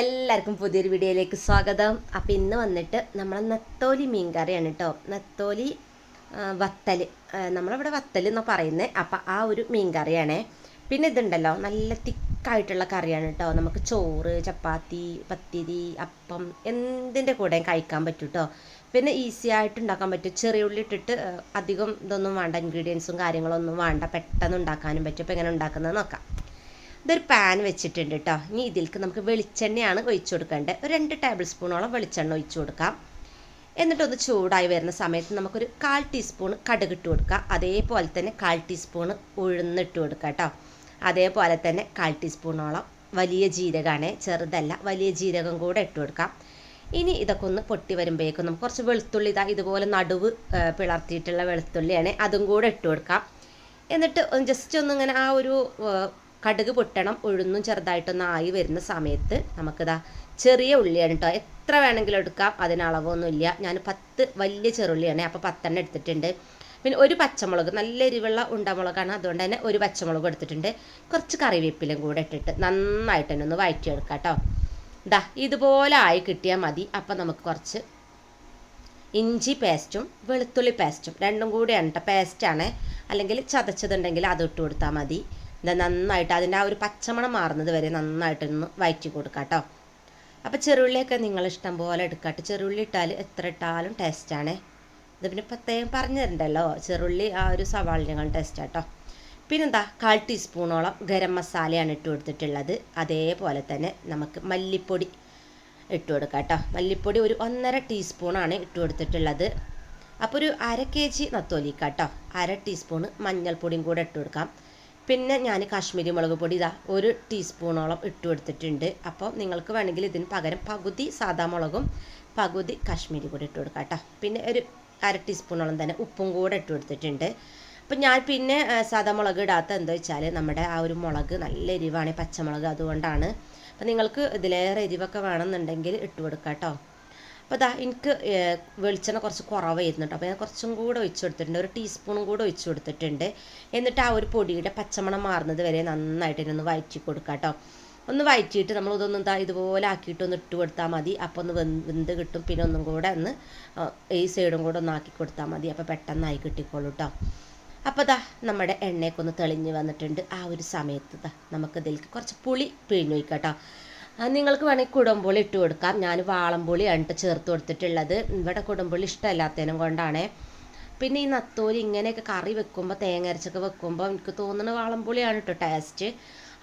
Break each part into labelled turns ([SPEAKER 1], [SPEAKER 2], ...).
[SPEAKER 1] എല്ലാവർക്കും പുതിയൊരു വീഡിയോയിലേക്ക് സ്വാഗതം. അപ്പം ഇന്ന് വന്നിട്ട് നമ്മൾ നത്തോലി മീൻ കറിയാണ് കേട്ടോ നത്തോലി വത്തൽ നമ്മളിവിടെ വത്തൽ എന്നാണ് പറയുന്നത് അപ്പം ആ ഒരു മീൻ കറിയാണേ പിന്നെ ഇതുണ്ടല്ലോ നല്ല തിക്കായിട്ടുള്ള കറിയാണ് കേട്ടോ നമുക്ക് ചോറ് ചപ്പാത്തി പത്തിരി അപ്പം എന്തിന്റെ കൂടെയും കഴിക്കാൻ പറ്റും കേട്ടോ പിന്നെ ഈസി ആയിട്ട് ഉണ്ടാക്കാൻ പറ്റും. ചെറിയ ഉള്ളി ഇട്ടിട്ട് അധികം ഇതൊന്നും വേണ്ട ഇൻഗ്രീഡിയൻസും കാര്യങ്ങളൊന്നും വേണ്ട. പെട്ടെന്ന് ഉണ്ടാക്കാനും പറ്റും. അപ്പോൾ എങ്ങനെ ഉണ്ടാക്കുന്നത് നോക്കാം. ഇതൊരു പാൻ വെച്ചിട്ടുണ്ട് കേട്ടോ ഇനി ഇതിലേക്ക് നമുക്ക് വെളിച്ചെണ്ണയാണ് ഒഴിച്ചു കൊടുക്കേണ്ടത്. ഒരു രണ്ട് ടേബിൾ സ്പൂണോളം വെളിച്ചെണ്ണ ഒഴിച്ചു കൊടുക്കാം. എന്നിട്ടൊന്ന് ചൂടായി വരുന്ന സമയത്ത് നമുക്കൊരു കാൽ ടീസ്പൂൺ കടുക് ഇട്ട് അതേപോലെ തന്നെ കാൽ ടീസ്പൂൺ ഉഴുന്നിട്ട് കൊടുക്കാം കേട്ടോ അതേപോലെ തന്നെ കാൽ ടീസ്പൂണോളം വലിയ ജീരകമാണ് ചെറുതല്ല വലിയ ജീരകം കൂടെ ഇട്ട് കൊടുക്കാം. ഇനി ഇതൊക്കെ ഒന്ന് പൊട്ടി വരുമ്പോഴേക്കും നമുക്ക് കുറച്ച് വെളുത്തുള്ളി ഇതാ ഇതുപോലെ നടുവ് പിളർത്തിയിട്ടുള്ള വെളുത്തുള്ളിയാണ്. അതും കൂടെ ഇട്ട് കൊടുക്കാം. എന്നിട്ട് ജസ്റ്റ് ഒന്ന് ഇങ്ങനെ ആ ഒരു കടുക് പൊട്ടണം ഉഴുന്നും ചെറുതായിട്ടൊന്ന് ആയി വരുന്ന സമയത്ത് നമുക്കിതാ ചെറിയ ഉള്ളിയാണ് കേട്ടോ എത്ര വേണമെങ്കിലും എടുക്കാം അതിന് അളവൊന്നുമില്ല. ഞാൻ പത്ത് വലിയ ചെറുള്ളിയാണ് അപ്പോൾ പത്തെണ്ണം എടുത്തിട്ടുണ്ട്. പിന്നെ ഒരു പച്ചമുളക് നല്ല എരിവുള്ള ഉണ്ടമുളകാണ് അതുകൊണ്ട് തന്നെ ഒരു പച്ചമുളക് എടുത്തിട്ടുണ്ട്. കുറച്ച് കറിവേപ്പിലും കൂടെ ഇട്ടിട്ട് നന്നായിട്ട് തന്നെ ഒന്ന് വഴറ്റിയെടുക്കാം കേട്ടോ ഇതാ ഇതുപോലെ ആയി കിട്ടിയാൽ മതി. അപ്പം നമുക്ക് കുറച്ച് ഇഞ്ചി പേസ്റ്റും വെളുത്തുള്ളി പേസ്റ്റും രണ്ടും കൂടിയാണ് കേട്ടോ പേസ്റ്റാണ്. അല്ലെങ്കിൽ ചതച്ചതുണ്ടെങ്കിൽ അത് ഇട്ട് കൊടുത്താൽ മതി. ഇത് നന്നായിട്ട് അതിന്റെ ആ ഒരു പച്ചമണം മാറുന്നത് വരെ നന്നായിട്ടൊന്ന് വയറ്റി കൊടുക്കാം കേട്ടോ. അപ്പോൾ ചെറുള്ളിയൊക്കെ നിങ്ങൾ ഇഷ്ടം പോലെ എടുക്കാട്ട് ചെറുള്ളി ഇട്ടാൽ എത്ര ഇട്ടാലും ടേസ്റ്റാണ് ഇത് പിന്നെ പ്രത്യേകം പറഞ്ഞു തരണ്ടല്ലോ ചെറുള്ളി ആ ഒരു സവാളിനേക്കാൾ ടേസ്റ്റ് കേട്ടോ പിന്നെന്താ കാൽ ടീസ്പൂണോളം ഗരം മസാലയാണ് ഇട്ട് കൊടുത്തിട്ടുള്ളത്. അതേപോലെ തന്നെ നമുക്ക് മല്ലിപ്പൊടി ഇട്ട് കൊടുക്കാം കേട്ടോ മല്ലിപ്പൊടി ഒരു ഒന്നര ടീസ്പൂണാണ് ഇട്ട് കൊടുത്തിട്ടുള്ളത്. അപ്പോൾ ഒരു അര കെ ജി നത്തോലിക്ക കേട്ടോ അര ടീസ്പൂണ് മഞ്ഞൾപ്പൊടിയും കൂടെ ഇട്ട് കൊടുക്കാം. പിന്നെ ഞാൻ കാശ്മീരി മുളക് പൊടി ഇതാ ഒരു ടീസ്പൂണോളം ഇട്ടു കൊടുത്തിട്ടുണ്ട്. അപ്പോൾ നിങ്ങൾക്ക് വേണമെങ്കിൽ ഇതിന് പകരം പകുതി സാദാ മുളകും പകുതി കാശ്മീരി കൂടി ഇട്ട് കൊടുക്കാം കേട്ടോ. പിന്നെ ഒരു അര ടീസ്പൂണോളം തന്നെ ഉപ്പും കൂടെ ഇട്ട് കൊടുത്തിട്ടുണ്ട്. അപ്പം ഞാൻ പിന്നെ സാദാ മുളക് ഇടാത്ത എന്താ വെച്ചാൽ നമ്മുടെ ആ ഒരു മുളക് നല്ല എരിവാണ് പച്ചമുളക് അതുകൊണ്ടാണ്. അപ്പം നിങ്ങൾക്ക് ഇതിലേറെ എരിവൊക്കെ വേണമെന്നുണ്ടെങ്കിൽ ഇട്ട് കൊടുക്കാം കേട്ടോ. അപ്പോൾ ഇതാ എനിക്ക് വെളിച്ചെണ്ണ കുറച്ച് കുറവായിരുന്നു കേട്ടോ അപ്പോൾ ഞാൻ കുറച്ചും കൂടെ ഒഴിച്ചു കൊടുത്തിട്ടുണ്ട്. ഒരു ടീസ്പൂണും കൂടെ ഒഴിച്ചു കൊടുത്തിട്ടുണ്ട്. എന്നിട്ട് ആ ഒരു പൊടിയുടെ പച്ചമണം മാറുന്നത് വരെ നന്നായിട്ട് ഇതിനൊന്ന് വഴറ്റി കൊടുക്കാം കേട്ടോ ഒന്ന് വഴറ്റിയിട്ട് നമ്മൾ ഇതൊന്നും ഇതുപോലെ ആക്കിയിട്ട് ഒന്ന് ഇട്ട് കൊടുത്താൽ മതി. അപ്പോൾ ഒന്ന് വെന്ത് വെന്ത് കിട്ടും. പിന്നെ ഒന്നും കൂടെ ഒന്ന് ഈ സൈഡും കൂടെ ഒന്ന് ആക്കി കൊടുത്താൽ മതി. അപ്പോൾ പെട്ടെന്നായി കിട്ടിക്കോളൂ കേട്ടോ അപ്പോൾ ദാ നമ്മുടെ എണ്ണയൊക്കെ ഒന്ന് തെളിഞ്ഞ് വന്നിട്ടുണ്ട്. ആ ഒരു സമയത്ത് ദാ നമുക്ക് ഇതിലേക്ക് കുറച്ച് പുളി പിഴിഞ്ഞ് വയ്ക്കാം കേട്ടോ ആ, നിങ്ങൾക്ക് വേണമെങ്കിൽ കുടംപുളി ഇട്ട് കൊടുക്കാം. ഞാൻ വാളംപുളിയാണ് ട്ടോ ചേർത്ത് കൊടുത്തിട്ടുള്ളത്. ഇവിടെ കുടംപുളി ഇഷ്ടമല്ലാത്തതിനും കൊണ്ടാണ്. പിന്നെ ഈ നത്തോലി ഇങ്ങനെയൊക്കെ കറി വെക്കുമ്പോൾ തേങ്ങ അരച്ചൊക്കെ വെക്കുമ്പോൾ എനിക്ക് തോന്നുന്ന വാളംപുളിയാണ് കേട്ടോ ടേസ്റ്റ്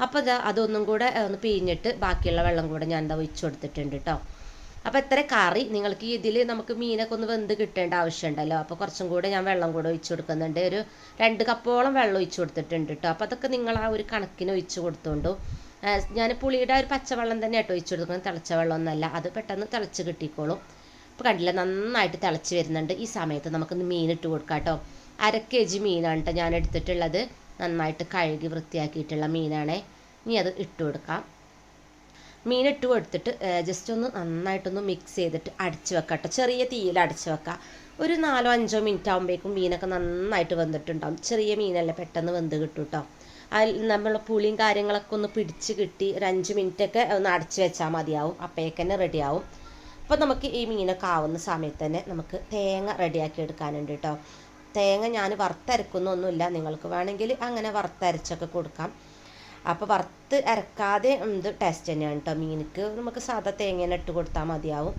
[SPEAKER 1] അപ്പോൾ ഇതാ അതൊന്നും കൂടെ ഒന്ന് പിഴിഞ്ഞിട്ട് ബാക്കിയുള്ള വെള്ളം കൂടെ ഞാൻ എന്താ ഒഴിച്ചു കൊടുത്തിട്ടുണ്ട് കേട്ടോ അപ്പോൾ എത്ര കറി? നിങ്ങൾക്ക് ഇതിൽ നമുക്ക് മീനൊക്കെ ഒന്ന് വെന്ത് കിട്ടേണ്ട ആവശ്യമുണ്ടല്ലോ. അപ്പോൾ കുറച്ചും കൂടെ ഞാൻ വെള്ളം കൂടെ ഒഴിച്ചു കൊടുക്കുന്നുണ്ട്. ഒരു രണ്ട് കപ്പോളം വെള്ളം ഒഴിച്ചു കൊടുത്തിട്ടുണ്ട് കേട്ടോ അപ്പോൾ അതൊക്കെ നിങ്ങൾ ആ ഒരു കണക്കിന് ഒഴിച്ചു കൊടുത്തോണ്ടു. ഞാൻ പുളിയുടെ ഒരു പച്ചവെള്ളം തന്നെ കേട്ടോ ഒഴിച്ചു കൊടുക്കുന്നത്. തിളച്ച വെള്ളമൊന്നുമല്ല. അത് പെട്ടെന്ന് തിളച്ച് കിട്ടിക്കോളും. ഇപ്പോൾ കണ്ടില്ല നന്നായിട്ട് തിളച്ച് വരുന്നുണ്ട്. ഈ സമയത്ത് നമുക്കൊന്ന് മീൻ ഇട്ട് കൊടുക്കാം കേട്ടോ അര കെ ജി മീനാണ് കേട്ടോ ഞാൻ എടുത്തിട്ടുള്ളത്. നന്നായിട്ട് കഴുകി വൃത്തിയാക്കിയിട്ടുള്ള മീനാണേ. ഇനി അത് ഇട്ട് കൊടുക്കാം. മീൻ ഇട്ട് കൊടുത്തിട്ട് ജസ്റ്റ് ഒന്ന് നന്നായിട്ടൊന്ന് മിക്സ് ചെയ്തിട്ട് അടച്ച് വെക്കാം കേട്ടോ ചെറിയ തീയിൽ അടച്ച് വെക്കാം. ഒരു നാലോ അഞ്ചോ മിനിറ്റ് ആകുമ്പോഴേക്കും മീനൊക്കെ നന്നായിട്ട് വെന്തിട്ടുണ്ടാവും. ചെറിയ മീനല്ലേ പെട്ടെന്ന് വെന്ത് കിട്ടും കേട്ടോ അതിൽ നമ്മൾ പുളിയും കാര്യങ്ങളൊക്കെ ഒന്ന് പിടിച്ച് കിട്ടി ഒരു അഞ്ച് മിനിറ്റൊക്കെ ഒന്ന് അടച്ച് വെച്ചാൽ മതിയാവും. അപ്പോഴേക്ക് തന്നെ റെഡിയാവും അപ്പോൾ നമുക്ക് ഈ മീനൊക്കെ ആവുന്ന സമയത്ത് തന്നെ നമുക്ക് തേങ്ങ റെഡിയാക്കി എടുക്കാനുണ്ട് കേട്ടോ തേങ്ങ ഞാൻ വറുത്തരക്കുന്നൊന്നുമില്ല. നിങ്ങൾക്ക് വേണമെങ്കിൽ അങ്ങനെ വറുത്തരച്ചൊക്കെ കൊടുക്കാം. അപ്പോൾ വറുത്ത് അരക്കാതെ ഇത് ടേസ്റ്റ് തന്നെയാണ് കേട്ടോ മീനിക്ക്. നമുക്ക് സാധാ തേങ്ങ ഇട്ട് കൊടുത്താൽ മതിയാവും.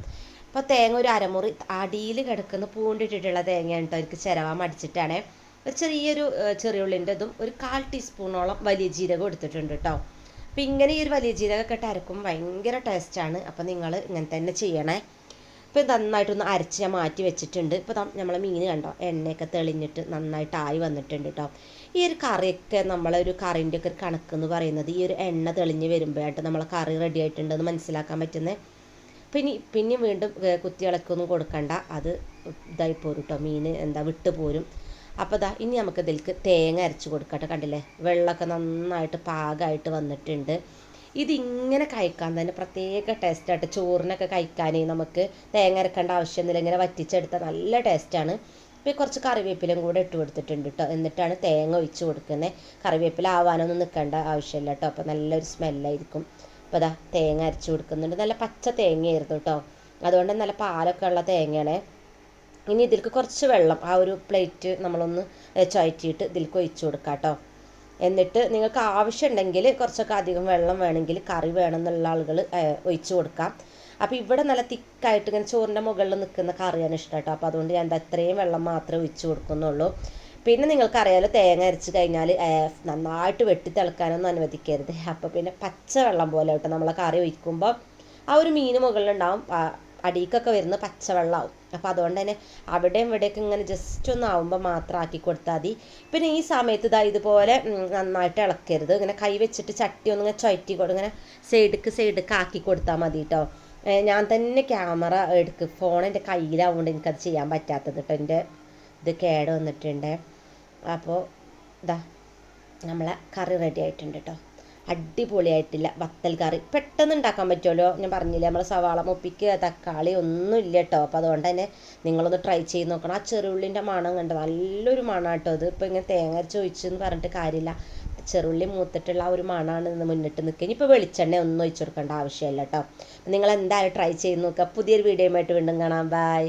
[SPEAKER 1] അപ്പോൾ തേങ്ങ ഒരു അരമുറി അടിയിൽ കിടക്കുന്ന പൂണ്ടിട്ടിട്ടുള്ള തേങ്ങയാണ് കേട്ടോ എനിക്ക് ചിരവാൻ മടിച്ചിട്ടാണ്. ഒരു ചെറിയൊരു ചെറിയുള്ളിന്റെതും ഒരു കാൽ ടീസ്പൂണോളം വലിയ ജീരകം എടുത്തിട്ടുണ്ട് കേട്ടോ അപ്പം ഇങ്ങനെ ഈ ഒരു വലിയ ജീരകമൊക്കെ ഇട്ട് അരക്കും ഭയങ്കര ടേസ്റ്റാണ് അപ്പം നിങ്ങൾ ഇങ്ങനെ തന്നെ ചെയ്യണേ. ഇപ്പം നന്നായിട്ടൊന്ന് അരച്ച് ഞാൻ മാറ്റി വെച്ചിട്ടുണ്ട്. ഇപ്പോൾ നമ്മളെ മീൻ കണ്ടോ? എണ്ണയൊക്കെ തെളിഞ്ഞിട്ട് നന്നായിട്ട് ആയി വന്നിട്ടുണ്ട് കേട്ടോ ഈ ഒരു കറിയൊക്കെ നമ്മളെ ഒരു കറിന്റെ ഒക്കെ ഒരു കണക്ക് എന്ന് പറയുന്നത് ഈ ഒരു എണ്ണ തെളിഞ്ഞ് വരുമ്പോഴായിട്ട് നമ്മളെ കറി റെഡി ആയിട്ടുണ്ടെന്ന് മനസ്സിലാക്കാൻ പറ്റുന്നത് പിന്നെ പിന്നെ വീണ്ടും കുത്തി കുത്തിയിളക്കൊന്നും കൊടുക്കണ്ട. അത് ഇതായി പോരും കേട്ടോ മീൻ എന്താ വിട്ട് പോരും. അപ്പോൾ ദാ ഇനി നമുക്ക് ഇതിലേക്ക് തേങ്ങ അരച്ച് കൊടുക്കട്ടെ. കണ്ടില്ലേ? വെള്ളമൊക്കെ നന്നായിട്ട് പാകമായിട്ട് വന്നിട്ടുണ്ട്. ഇതിങ്ങനെ കഴിക്കാൻ തന്നെ പ്രത്യേക ടേസ്റ്റായിട്ട് ചോറിനൊക്കെ കഴിക്കാനേ നമുക്ക് തേങ്ങ അരക്കേണ്ട ആവശ്യമൊന്നുമില്ല. ഇങ്ങനെ വറ്റിച്ചെടുത്താൽ നല്ല ടേസ്റ്റാണ് ഇപ്പോൾ കുറച്ച് കറിവേപ്പിലയും കൂടെ ഇട്ട് കൊടുത്തിട്ടുണ്ട് കേട്ടോ എന്നിട്ടാണ് തേങ്ങ ഒഴിച്ച് കൊടുക്കുന്നത് കറിവേപ്പില ആവാനൊന്നും നിൽക്കേണ്ട ആവശ്യമില്ല കേട്ടോ അപ്പോൾ നല്ലൊരു സ്മെല്ലായിരിക്കും അപ്പോൾ അതാ തേങ്ങ അരച്ച് കൊടുക്കുന്നുണ്ട്. നല്ല പച്ച തേങ്ങയായിരുന്നു കേട്ടോ അതുകൊണ്ട് നല്ല പാലൊക്കെ ഉള്ള തേങ്ങയാണ്. ഇനി ഇതിലേക്ക് കുറച്ച് വെള്ളം ആ ഒരു പ്ലേറ്റ് നമ്മളൊന്ന് ചുഴറ്റിയിട്ട് ഇതിലേക്ക് ഒഴിച്ചു കൊടുക്കാം കേട്ടോ എന്നിട്ട് നിങ്ങൾക്ക് ആവശ്യമുണ്ടെങ്കിൽ കുറച്ചൊക്കെ അധികം വെള്ളം വേണമെങ്കിൽ കറി വേണമെന്നുള്ള ആളുകൾ ഒഴിച്ചു കൊടുക്കാം. അപ്പോൾ ഇവിടെ നല്ല തിക്കായിട്ട് ഇങ്ങനെ ചോറിന്റെ മുകളിൽ നിൽക്കുന്ന കറിയാണ് ഇഷ്ടം കേട്ടോ അപ്പോൾ അതുകൊണ്ട് ഞാൻ അത്രയും വെള്ളം മാത്രമേ ഒഴിച്ചു കൊടുക്കുന്നുള്ളൂ. പിന്നെ നിങ്ങൾക്കറിയാലോ തേങ്ങ അരച്ച് കഴിഞ്ഞാൽ നന്നായിട്ട് വെട്ടി തിളക്കാനൊന്നും അനുവദിക്കരുത്. അപ്പോൾ പിന്നെ പച്ച വെള്ളം പോലെ കേട്ടോ നമ്മളെ കറി ഒഴിക്കുമ്പോൾ ആ ഒരു മീൻ മുകളിലുണ്ടാവും അടിക്കൊക്കെ വരുന്ന പച്ചവെള്ളമാവും അപ്പോൾ അതുകൊണ്ട് തന്നെ അവിടെയും ഇവിടെയൊക്കെ ഇങ്ങനെ ജസ്റ്റ് ഒന്ന് ആവുമ്പോൾ മാത്രം ആക്കി കൊടുത്താൽ മതി. പിന്നെ ഈ സമയത്ത് ഇതാ ഇതുപോലെ നന്നായിട്ട് ഇളക്കരുത്. ഇങ്ങനെ കൈ വെച്ചിട്ട് ചട്ടി ഒന്ന് ഇങ്ങനെ ചുറ്റി കൊടു ഇങ്ങനെ സൈഡ്ക്ക് സൈഡ്ക്ക് ആക്കി കൊടുത്താൽ മതി കേട്ടോ ഞാൻ തന്നെ ക്യാമറ എടുക്കും. ഫോൺ എന്റെ കയ്യിലാവുകൊണ്ട് എനിക്കത് ചെയ്യാൻ പറ്റാത്തത് കേട്ടോ എന്റെ ഇത് കേട് വന്നിട്ടുണ്ട്. അപ്പോൾ ഇതാ നമ്മളെ കറി റെഡി ആയിട്ടുണ്ട് കേട്ടോ അടിപൊളിയായിട്ടില്ല. വത്തൽ കറി. പെട്ടെന്ന് ഉണ്ടാക്കാൻ പറ്റുമല്ലോ? ഞാൻ പറഞ്ഞില്ലേ നമ്മൾ സവാള മുപ്പിക്ക് തക്കാളി ഒന്നും ഇല്ല കേട്ടോ അപ്പോൾ അതുകൊണ്ട് തന്നെ നിങ്ങളൊന്ന് ട്രൈ ചെയ്ത് നോക്കണം. ആ ചെറുള്ളിന്റെ മണം കണ്ടോ നല്ലൊരു മണം കേട്ടോ അത്. ഇപ്പോൾ ഇങ്ങനെ തേങ്ങ ചോദിച്ചെന്ന് പറഞ്ഞിട്ട് കാര്യമില്ല. ചെറുള്ളി മൂത്തിട്ടുള്ള ആ ഒരു മണമാണ് ഇന്ന് മുന്നിട്ട് നിൽക്കുക. ഇനിയിപ്പോൾ വെളിച്ചെണ്ണ ഒന്നും ഒഴിച്ചു കൊടുക്കേണ്ട ആവശ്യമില്ല കേട്ടോ നിങ്ങൾ എന്തായാലും ട്രൈ ചെയ്ത് നോക്കുക. പുതിയൊരു വീഡിയോയുമായിട്ട് വീണ്ടും കാണാം. ബൈ